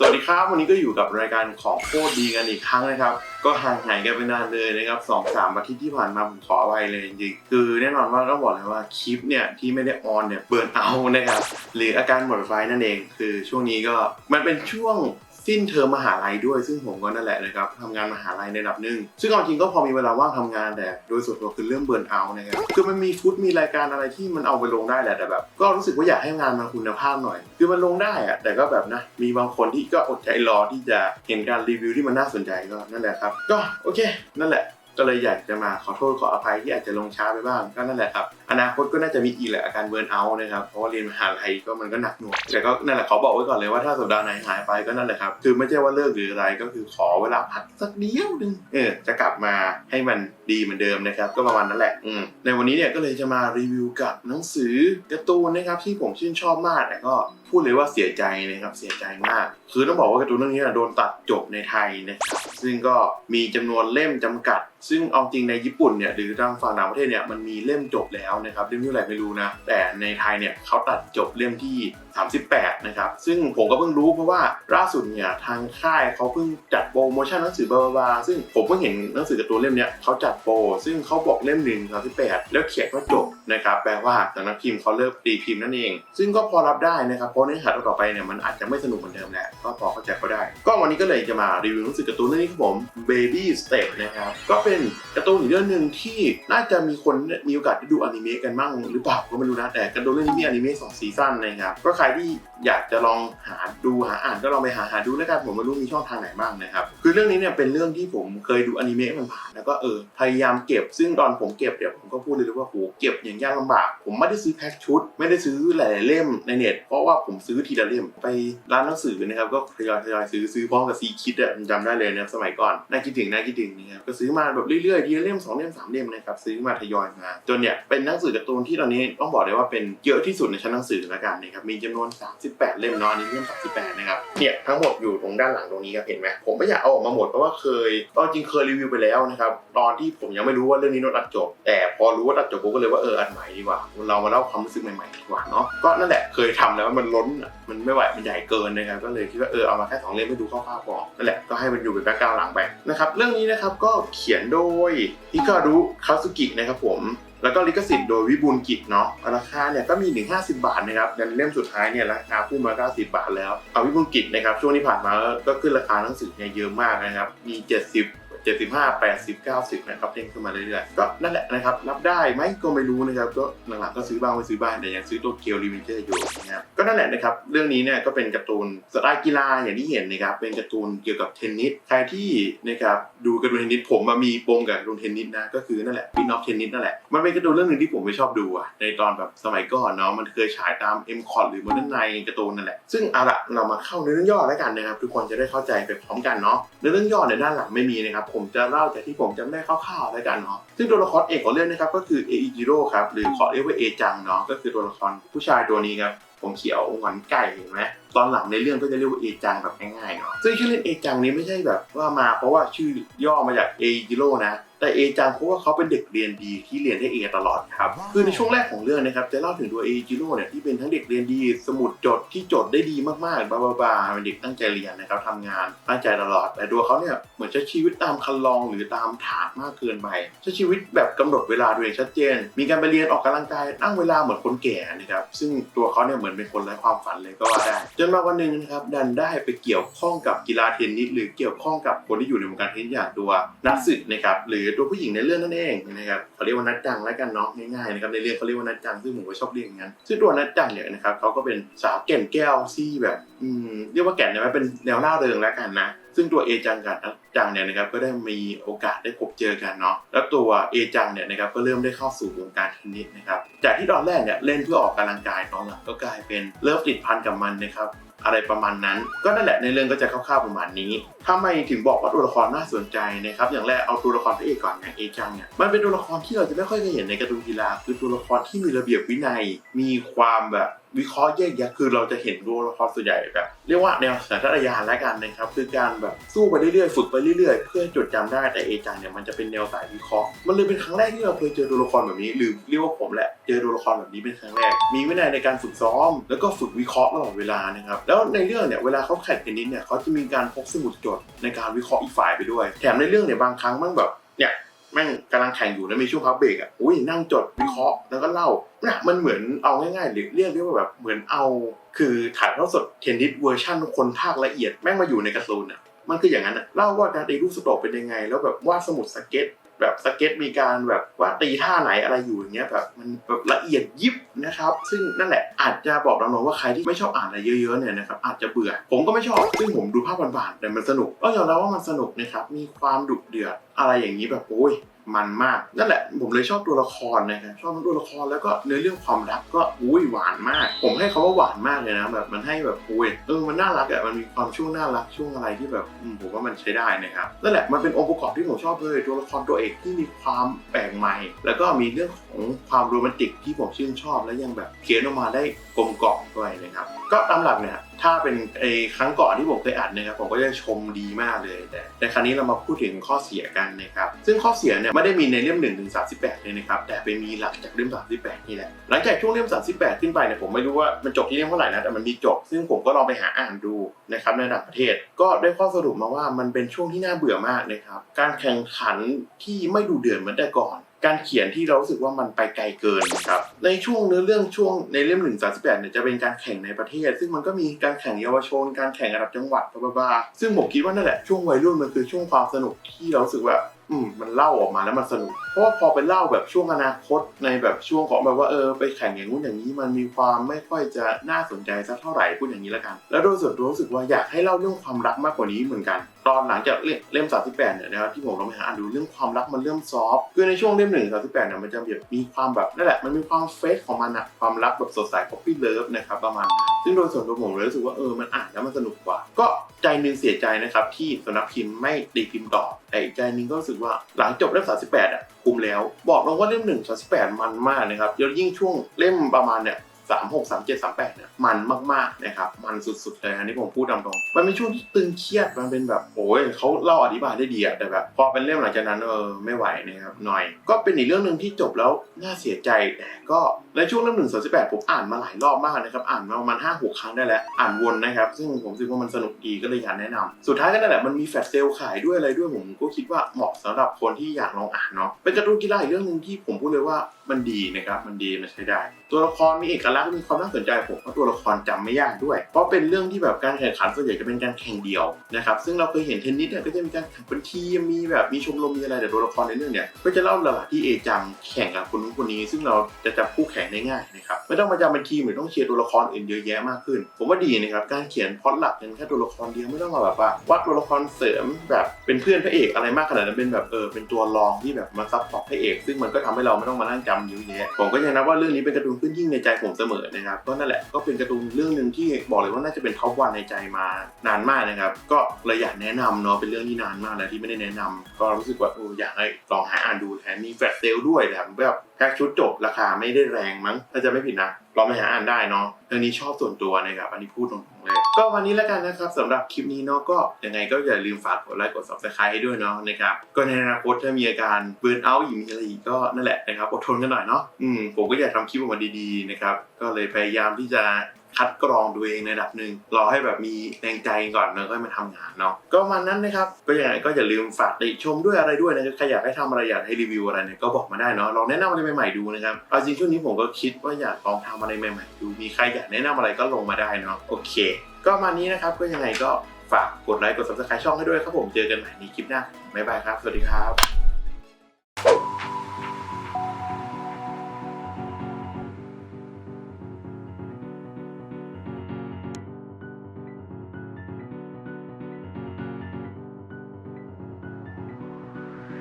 สวัสดีครับ วันนี้ก็อยู่กับรายการของโคตรดีกันอีกครั้งนะครับ ก็ห่างหายกันไปนานเลยนะครับสองสามอาทิตย์ที่ผ่านมาผมขออภัยเลยจริงๆคือแน่นอนว่าต้องบอกเลยว่าคลิปเนี่ยที่ไม่ได้ออนเนี่ยเบิร์นเอานะครับหรืออาการหมดไฟนั่นเอง คือช่วงนี้ก็มันเป็นช่วง สิ้นเทอมมหาลัยด้วย ซึ่งผมก็นั่นแหละนะครับทำงานมหาลัยในระดับหนึ่งซึ่งเอาจริงก็พอมีเวลาว่างทำงานแต่โดยส่วนตัวคือเริ่มเบิร์นเอานะครับคือมันมีฟุตมีรายการอะไรที่มันเอาไปลงได้แหละแต่แบบ ก็รู้สึกว่าอยากให้งานมันคุณภาพหน่อย คือมันลงได้อะแต่ก็แบบนะมีบางคนที่ก็อดใจรอที่จะเห็นการรีวิวที่มันน่าสนใจก็นั่นแหละครับ ก็โอเค นั่นแหละ ก็เลยอยากจะมาขอโทษขออภัยที่อาจจะลงช้าไปบ้างก็นั่นแหละครับ อนาคตก็น่าจะมีอีกแหละอาการเบิร์นเอาท์นะครับ เพราะว่าเรียนมหาลัยก็มันก็หนักหน่วงแต่ก็นั่นแหละขอบอกไว้ก่อนเลยว่าถ้าสัปดาห์ไหนหายไปก็นั่นแหละครับ คือไม่ใช่ว่าเลิกหรืออะไรก็คือขอเวลาพักสักเดียวหนึงเออจะกลับมาให้มัน ดีเหมือนเดิมนะครับก็ประมาณนั้นแหละอืมในวันนี้เนี่ยก็เลยจะมารีวิวกับหนังสือการ์ตูนนะครับที่ผมชื่นชอบมากแต่ก็พูดเลยว่าเสียใจนะครับเสียใจมาก คือต้องบอกว่าการ์ตูนเรื่องนี้นะโดนตัดจบในไทยนะครับซึ่งก็มีจำนวนเล่มจำกัด ซึ่งเอาจริงในญี่ปุ่นเนี่ยหรือทางฝั่งต่างประเทศเนี่ยมันมีเล่มจบแล้วนะครับเล่มที่เท่าไหร่ไม่รู้นะแต่ในไทยเนี่ยเขาตัดจบเล่มที่ 38 นะครับซึ่งผมก็เพิ่งรู้เพราะว่าล่าสุดเนี่ยทางค่ายเขาเพิ่งจัดโปรโมชั่นหนังสือบาบาซึ่งผมเพิ่งเห็นหนังสือการ์ตูนเล่มเนี้ยเขาจัดโป ซึ่งเขาบอกเล่มหนึ่ง38แปดแล้วเขียนว่าจบนะครับแปลว่าสำนักพิมพ์เขาเลิกตีพิมพ์นั่นเอง ซึ่งก็พอรับได้นะครับเพราะเนื้อหาต่อไปเนี่ยมันอาจจะไม่สนุกเหมือนเดิมแหละก็พอเข้าใจก็ได้ ก็วันนี้ก็เลยจะมารีวิวหนังสือการ์ตูนเรื่องนี้ครับผม Baby Step นะครับก็เป็นการ์ตูนอีกเรื่องหนึ่งที่น่าจะมีคนมีโอกาสได้ดูอนิเมะกันมั่งหรือเปล่าก็ไม่รู้นะแต่การ์ตูนเรื่องนี้มีอนิเมะสองซีซั่นนะครับก็ใครที่อยากจะลองหาดูหาอ่านก็ลองไปหาหาดูแล้วกันผมไม่รู้มีช่องทางไหนบ้างนะครับคือเรื่องนี้เนี่ยเป็นเรื่องที่ผมเคยดูอนิเมะมันผ่านแล้วก็เออพยยายามเก็บ ซึ่งตอนผมเก็บเดี๋ยวผมก็พูดเลยว่าโหเก็บอย่างยากลำบาก ผมไม่ได้ซื้อแพ็คชุด ไม่ได้ซื้อหลายเล่มในเน็ต เพราะว่าผมซื้อทีละเล่มไปร้านหนังสือนะครับก็ทยอยทยอยซื้อซื้อพร้อมกับซีคิดอะจำได้เลยนะสมัยก่อนน่าคิดถึงน่าคิดถึงนะครับก็ซื้อมาแบบเรื่อยๆทีละเล่มสองเล่มสามเล่มนะครับซื้อมาทยอยมาจนเนี่ยเป็นหนังสือการ์ตูนที่ตอนนี้ต้องบอกเลยว่าเป็นเยอะที่สุดในชั้นหนังสือแล้วกันนะครับมีจำนวน 38 เล่มเนาะอันนี้เล่ม38นะครับเนี่ยทั้งหมดอยู่ตรงด้านหลังตรงนี้ครับเห็นไหมผมไม่อยากเอาออกมาหมดเพราะว่าเคยตอนจริงเคยรีวิวไปแล้วนะครับตอนที่ผมยังไม่รู้ว่าเรื่องนี้โดนตัดจบ แต่พอรู้ว่าตัดจบผมก็เลยว่าเอออันใหม่ดีกว่า เรามาเล่าความรู้สึกใหม่ๆดีกว่าเนาะก็นั่นแหละเคยทำแล้วมันล้นมันไม่ไหวมันใหญ่เกินนะครับก็เลยคิดว่าเออเอามาแค่สองเล่มให้ดูคร่าวๆก่อนั่นแหละก็ให้มันอยู่เป็นแบ็คกราวด์หลังไปนะครับเรื่องนี้นะครับก็เขียนโดยฮิคารุคาสุกินะครับผมแล้วก็ลิขสิทธิ์โดยวิบูลกิจเนาะราคาเนี่ยก็มีถึง50 บาทนะครับในเล่มสุดท้ายเนี่ยราคาพุ่งมา 90 บาทแล้วเอาวิบูลกิจนะครับช่วงที่ผ่านมาก็ขึ้นราคาหนังสือเนี่ยเยอะมากนะครับมี 70 75 80 90นะครับเด้งขึ้นมาเรื่อยๆก็นั่นแหละนะครับรับได้ไหมก็ไม่รู้นะครับก็หลังๆก็ซื้อบ้างไม่ซื้อบ้างแต่ยังซื้อตัวเกียวรีเวนเจอร์อยู่นะครับก็นั่นแหละนะครับเรื่องนี้เนี่ยก็เป็นการ์ตูนสไตล์กีฬาอย่างที่เห็นนะครับเป็นการ์ตูนเกี่ยวกับเทนนิสใครที่นะครับดูการ์ตูนเทนนิสผมมามีปมกับการ์ตูนเทนนิสนะก็คือนั่นแหละวินอฟเทนนิสนั่นแหละมันเป็นการ์ตูนเรื่องหนึ่งที่ผมไม่ชอบดูอะในตอนแบบสมัยก่อนเนาะมันเคยฉายตาม M c o t หรือ Modern Night การ์ตูนนั่นแหละซึ่งเอาละเรามาเข้าในเรื่องย่อแล้วกันนะครับทุกคนจะได้เข้าใจไปพร้อมกันเนาะในเรื่องย่อในด้านหลังไม่มีนะครับผมจะเล่าจากที่ผมจำได้คร่าวๆแล้วกันเนาะซึ่งตัวละครเอกของเรื่องนะครับก็คือเอจิโร่ครับหรือขอเรียกว่าเอจังเนาะก็คือตัวละครผู้ชายตัวนี้ครับผมเขียวหงอนไก่เห็นไหมตอนหลังในเรื่องก็จะเรียกว่าเอจังแบบง่ายๆเนาะซึ่งชื่อเล่นเอจังนี้ไม่ใช่แบบว่ามาเพราะว่าชื่อย่อมาจากเอจิโร่นะ แต่เอจังเพราะว่าเขาเป็นเด็กเรียนดีที่เรียนได้เอตลอดครับคือในช่วงแรกของเรื่องนะครับจะเล่าถึงตัวเอจิโร่เนี่ยที่เป็นทั้งเด็กเรียนดี สมุดจดที่จดได้ดีมากๆบ้าบาๆเป็นเด็กตั้งใจเรียนนะครับทำงานตั้งใจตลอด แต่ตัวเขาเนี่ยเหมือนใช้ชีวิตตามคันลองหรือตามถาดมากเกินไปใช้ชีวิตแบบกำหนดเวลาตัวเองชัดเจน มีการไปเรียนออกกำลังกายตั้งเวลาเหมือนคนแก่นะครับซึ่งตัวเขาเนี่ยเหมือนเป็นคนไร้ความฝันเลยก็ว่าได้จนมาวันหนึ่งนะครับดันได้ไปเกี่ยวข้องกับกีฬาเทนนิสหรือเกี่ยวข้องกับคนที่อยู่ในวงการเทนนิสอย่างตัวนักสึนะครับหรือตัวผู้หญิงในเรื่องนั่นเองนะครับเขาเรียกว่านัดจังแล้วกันเนาะง่ายๆนะครับในเรื่องเขาเรียกว่านัดจังซึ่งผมก็ชอบเรียกอย่างนั้นซึ่งตัวนัดจังเนี่ยนะครับเขาก็เป็นสาวแก่นแก้วที่แบบอืมเรียกว่าแก่นเนี่ยมันเป็นแนวหน้าเริงแล้วกันนะซึ่งตัวเอจังกับนัดจังเนี่ยนะครับก็ได้มีโอกาสได้พบเจอกันเนาะแล้วตัวเอจังเนี่ยนะครับก็เริ่มได้เข้าสู่วงการเทนนิสนะครับจากที่ตอนแรกเนี่ยเล่นเพื่อออกกำลังกายตอนหลังก็กลายเป็นเริ่มติดพันกับมันนะครับ อะไรประมาณนั้น ก็นั่นแหละในเรื่องก็จะคร่าวๆประมาณนี้ถ้าไมถึงบอกว่าตัวละครน่าสนใจนะครับอย่างแรกเอาตัวละครพระเอกก่อนอย่างเอจังเนี่ยมันเป็นตัวละครที่เราจะไม่ค่อยเคยเห็นในการ์ตูนกีฬาคือตัวละครที่มีระเบียบวินัย มีความแบบ วิเคราะห์แยกแยะคือเราจะเห็นตัวละครส่วนใหญ่แบบเรียกว่าแนวสัญชาตญาณและกันนะครับคือการแบบสู้ไปเรื่อยๆฝึกไปเรื่อยๆ เพื่อจดจำได้แต่เอจังเนี่ยมันจะเป็นแนวสายวิเคราะห์มันเลยเป็นครั้งแรกที่เราเคยเจอตัวละครแบบนี้หรือเรียกว่าผมแหละเจอตัวละครแบบนี้เป็นครั้งแรก มีวินัยในการฝึกซ้อม แล้วก็ฝึกวิเคราะห์ตลอดเวลานะครับแล้วในเรื่องเนี่ยเวลาเขาแข่งเทนนิสเนี่ยเขาจะมีการพกสมุดจดในการวิเคราะห์อีกฝ่ายไปด้วย แถมในเรื่องเนี่ยบางครั้งมันแบบเนี่ย ม่งกำลังแข่งอยู่แล้วมีช่วงพักเบรกอะอุ้ยนั่งจดวิเคราะห์แล้วก็เล่าเนี่ยมันเหมือนเอาง่ายๆหรือเรียกได้ว่าแบบเหมือนเอา คือถ่ายทอดสดเทนนิสเวอร์ชั่นคนภาคละเอียดแม่งมาอยู่ในการ์ตูนอะมันคืออย่างนั้นอะเล่าว่าการตีลูกสโตรกเป็นยังไง แล้วแบบวาดสมุดสเก็ต แบบสเก็ตมีการแบบว่าตีท่าไหนอะไรอยู่อย่างเงี้ยแบบมันแบบละเอียดยิบนะครับ ซึ่งนั่นแหละอาจจะบอกน้องๆว่าใครที่ไม่ชอบอ่านอะไรเยอะๆเนี่ยนะครับอาจจะเบื่อ ผมก็ไม่ชอบ ซึ่งผมดูภาพบานๆแต่มันสนุก ก็ยอมรับว่ามันสนุกนะครับมีความดุเดือด อะไรอย่างนี้แบบโอ้ยมันมากนั่นแหละผมเลยชอบตัวละครนะครับชอบตัวละครแล้วก็เนื้อเรื่องความรักก็อุ้ยหวานมาก ผมให้เขาว่าหวานมากเลยนะแบบมันให้แบบอุ้ยเออมันน่ารักอะมันมีความช่วงน่ารักช่วงอะไรที่แบบผมว่ามันใช้ได้นะครับนั่นแหละมันเป็นองค์ประกอบที่ผมชอบเลย ตัวละครตัวเอกที่มีความแปลกใหม่ แล้วก็มีเรื่องของความโรแมนติกที่ผมชื่นชอบ และยังแบบเขียนออกมาได้กลมกล่อมด้วยนะครับก็ตามหลักเนี่ย ถ้าเป็นไอ้ครั้งก่อนที่ผมเคยอ่านนะครับผมก็จะชมดีมากเลยแต่ในครั้งนี้เรามาพูดถึงข้อเสียกันนะครับซึ่งข้อเสียเนี่ยไม่ได้มีในเล่ม1ถึง38เลยนะครับแต่ไปมีหลังจากเล่ม 38 นี่แหละหลังจากช่วงเล่ม 38 ขึ้นไปเนี่ยผมไม่รู้ว่ามันจบที่เล่มเท่าไหร่นะแต่มันมีจบ ซึ่งผมก็ลองไปหาอ่านดูนะครับในต่างประเทศ ก็ได้ข้อสรุปมาว่ามันเป็นช่วงที่น่าเบื่อมากนะครับการแข่งขันที่ไม่ดูเดือดเหมือนแต่ก่อน การเขียนที่เรารู้สึกว่ามันไปไกลเกินครับ ในช่วงเนื้อเรื่องช่วงในเล่มหนึ่งสาสิบแปดเนี่ยจะเป็นการแข่งในประเทศ ซึ่งมันก็มีการแข่งเยาวชน การแข่งระดับจังหวัดบลาบลาซึ่งผมคิดว่านั่นแหละช่วงวัยรุ่นมันคือช่วงความสนุกที่เราสึกว่า อืมมันเล่าออกมาแล้วมันสนุก เพราะว่าพอไปเล่าแบบช่วงอนาคตในแบบช่วงของแบบว่าเออไปแข่งอย่างนู้นอย่างนี้มันมีความไม่ค่อยจะน่าสนใจสักเท่าไหร่พูดอย่างนี้แล้วกัน แล้วโดยส่วนตัวรู้สึกว่าอยากให้เล่าเรื่องความรักมากกว่านี้เหมือนกัน ตอนหลังจากเล่มเล่ม38เนี่ยนะครับที่ผมลองไปหาอ่านดูเรื่องความรักมันเริ่มซอฟต์คือในช่วงเล่มหนึ่ง38เนี่ยมันจะแบบมีความแบบนั่นแหละมันมีความเฟซของมันอะความรักแบบสดใสป๊อปปี้เลิฟนะครับประมาณนั้นซึ่งโดยส่วนตัวผมเลยรู้สึกว่าเออมันอ่านแล้วมันสนุกกว่า ก็ ใจหนึงเสียใจนะครับที่สำนักพิมพ์ไม่ตีพิมพ์ต่อแต่อีกใจหนึงก็รู้สึกว่าหลังจบเล่ม38อะคุ้มแล้ว บอกเราว่าเล่มหนึ่ง38มันมากนะครับยิ่งช่วงเล่มประมาณเนี่ย สามหกสามเจ็ดสามแปดเนี่ยมันมากๆนะครับมันสุดๆเลยอันนี้ผมพูดตามตรงมันเป็นช่วงที่ตึงเครียดมันเป็นแบบโอ้ยเขาเล่าอธิบายได้ดีอะแต่แบบพอเป็นเล่มหลังจากนั้นเออไม่ไหวนะครับหน่อย ก็เป็นอีกเรื่องหนึ่งที่จบแล้วน่าเสียใจแต่ก็ในช่วงเล่มหนึ่งสสิบแปดผมอ่านมาหลายรอบมากนะครับอ่านมาประมาณห้าหกครั้งได้แล้วอ่านวนนะครับซึ่งผมคิดว่ามันสนุกดีก็เลยอยากแนะนำสุดท้ายก็นั่นแหละมันมีแฟลชเซลขายด้วยอะไรด้วยผมก็คิดว่าเหมาะสำหรับคนที่อยากลองอ่านเนาะเป็นการ์ตูนกีฬาอีกเรื่องหนึ่งที่ผมพูดเลยว่ามันดีนะครับมันดีมันใช้ได้ ตัวละครมีเอกลักษณ์มีความน่าสนใจผมว่าะตัวละครจำไม่ยากด้วย เพราะเป็นเรื่องที่แบบการแข่งขันส่วนใหญ่จะเป็นการแข่งเดียวนะครับซึ่งเราเคยเห็นเทนนิสเนี่ยก็จะมีการแข่งเป็นทีมมีแบบมีชมรมมีอะไรแต่ตัวละครในเรื่องเนี่ยก็จะเล่าระหว่างที่เอจังแข่งกับคนนู้นคนนี้ ซึ่งเราจะจับคู่แข่งได้ง่ายนะครับไม่ต้องมาจำเป็นทีมหรือต้องเชียร์ตัวละครอื่นเยอะแยะมากขึ้น ผมว่าดีนะครับการเขียนพล็อตหลักยังแค่ตัวละครเดียวไม่ต้องมาแบบว่าวัดตัวละครเสริมแบบเป็นเพื่อนพระเอกอะไรมากขนาดนั้นเป็นแบบเออเป็นตัวรองที่แบบมาซับพอร์ตพระเอก ซึ่งมันก็ทำให้เราไม่ต้องมานั่งจำเยอะแยะผมก็ยังนับว่าเรื่องนี้เป็นการ์ตูนขึ้นยิ่งในใจผมเสมอนะครับก็นั่นแหละก็เป็นการ์ตูนเรื่องหนึ่งที่บอกเลยว่าน่าจะเป็นท็อปวันในใจมานานมากนะครับ ก็เลยอยากแนะนำเนาะเป็นเรื่องที่นานมากแล้วที่ไม่ได้แนะนำก็รู้สึกว่าอออยากให้ลองหาอ่านดูแถมมีแฟลชเซลด้วยแถมแบบ แพ็คชุดจบราคาไม่ได้แรงมั้งถ้าจะไม่ผิดนะลองไปหาอ่านได้เนาะเรื่องนี้ชอบส่วนตัวนะครับอันนี้พูดตรงๆเลย ก็วันนี้แล้วกันนะครับสำหรับคลิปนี้เนาะก็ยังไงก็อย่าลืมฝากกดไลค์กด subscribe ให้ด้วยเนาะนะครับก็ในอนาคตถ้ามีอาการเบิร์นเอาท์อีกมีอะไรอีกก็นั่นแหละนะครับอดทนกันหน่อยเนาะอืมผมก็อยากทำคลิปออกมาดีๆนะครับก็เลยพยายามที่จะ คัดกรองตัวเองในระดับหนึ่งรอให้แบบมีแรงใจก่อนแล้วก็มาทำงานเนาะก็วันนั้นนะครับก็ยังไงก็อย่าลืมฝากติชมด้วยอะไรด้วยนะใครอยากให้ทำอะไรอยากให้รีวิวอะไรเนี่ยก็บอกมาได้เนาะลองแนะนำอะไรใหม่ๆดูนะครับเอาจริงช่วงนี้ผมก็คิดว่าอยากลองทำอะไรใหม่ๆดูมีใครอยากแนะนำอะไรก็ลงมาได้เนาะโอเค ก็มานี้นะครับก็ยังไงก็ฝากกดไลค์กด subscribe ช่องให้ด้วยครับผมเจอกันใหม่ในคลิปหน้าบ๊ายบายครับ สวัสดีครับ